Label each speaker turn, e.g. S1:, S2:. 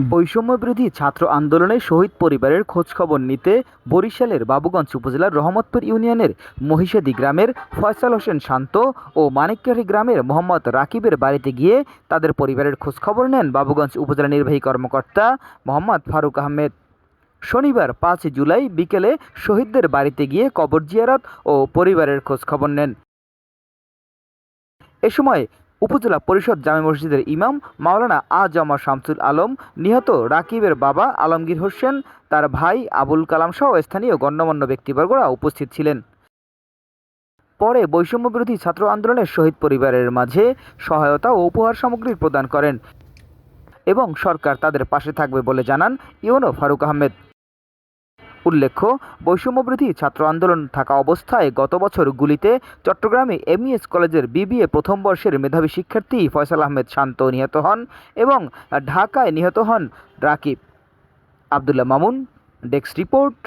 S1: বৈষম্যবিরোধী ছাত্র আন্দোলনে শহীদ পরিবারের খোঁজখবর নিতে বরিশালের বাবুগঞ্জ উপজেলার রহমতপুর ইউনিয়নের মহিষাদি গ্রামের ফয়সাল হোসেন শান্ত ও মানিককাঠি গ্রামের মোহাম্মদ রাকিবের বাড়িতে গিয়ে তাদের পরিবারের খোঁজখবর নেন বাবুগঞ্জ উপজেলা নির্বাহী কর্মকর্তা মোহাম্মদ ফারুক আহমেদ। শনিবার পাঁচ জুলাই বিকেলে শহীদদের বাড়িতে গিয়ে কবর জিয়ারত ও পরিবারের খোঁজখবর নেন। এ সময় উপজেলা পরিষদ জামে মসজিদের ইমাম মাওলানা আ জমা শামসুল আলম, নিহত রাকিবের বাবা আলমগীর হোসেন, তার ভাই আবুল কালাম সহ স্থানীয় গণ্যমান্য ব্যক্তিবর্গরা উপস্থিত ছিলেন। পরে বৈষম্যবিরোধী ছাত্র আন্দোলনের শহীদ পরিবারের মাঝে সহায়তা ও উপহার সামগ্রী প্রদান করেন এবং সরকার তাদের পাশে থাকবে বলে জানান ইউনো ফারুক আহমেদ। উল্লেখ্য বৈষম্যবিরোধী ছাত্র আন্দোলন থাকা অবস্থায় গত বছর গুলিতে চট্টগ্রামে এমইএস কলেজের বিবিএ প্রথম বর্ষের মেধাবী শিক্ষার্থী ফয়সাল আহমেদ শান্ত নিহত হন এবং ঢাকায় নিহত হন Rakib. Abdullah Mamun, desk report.